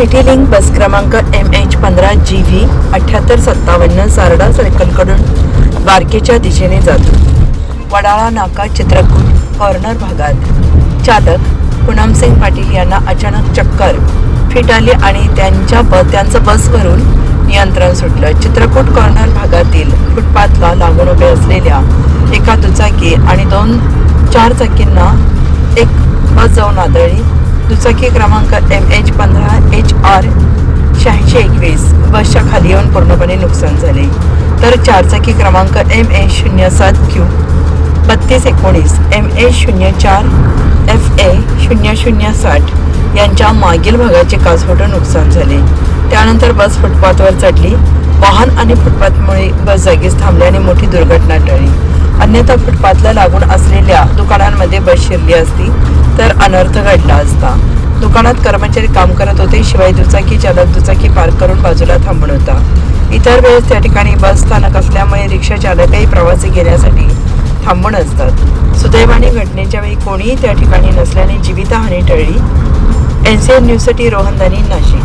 City link बस क्रमांक M H पंधरा G V अठ्ठ्याहत्तर सत्तावन्न सारडा सर्कलकडून द्वारकेच्या दिशेने जातो. वडाळा नाका चित्रकूट कॉर्नर भागात. चालक पूनमसिंग पाटील यांना अचानक चक्कर फिट आली आणि त्यांच्या ब त्यांचं बसवरून नियंत्रण सुटलं. चित्रकूट कॉर्नर भागातील फुटपाथला लागून उभे असलेल्या एका दुचाकी आणि दोन चार चाकींना एक बस जाऊन आदळली. दुचाकी क्रमांक एम एच पंधरा एच आर शहाऐंशी एकवीस बसच्या खाली येऊन पूर्णपणे नुकसान झाले. तर चारचाकी क्रमांक एम ए शून्य सात क्यू बत्तीस एकोणीस एम ए शून्य चार एफ ए शून्य शून्य साठ यांच्या मागील भागाचे काचफोटं नुकसान झाले. त्यानंतर बस फुटपाथवर चढली. वाहन आणि फुटपाथमुळे बस जागीच थांबल्याने मोठी दुर्घटना टळली. अन्यथा फुटपाथला लागून असलेल्या दुकानांमध्ये बस शिरली असती. तर अनर्थ घडला असता. दुकानात कर्मचारी काम करत होते शिवाय दुचाकी चालक दुचाकी पार्क करून बाजूला थांबून होता. इतर वेळेस त्या ठिकाणी बस स्थानक असल्यामुळे रिक्षा चालकही प्रवासी घेण्यासाठी थांबून असतात. सुदैवाने घटनेच्या वेळी कोणीही त्या ठिकाणी नसल्याने जीवितहानी टळली. एन सी एन न्यूजसाठी रोहन दानी नाशिक.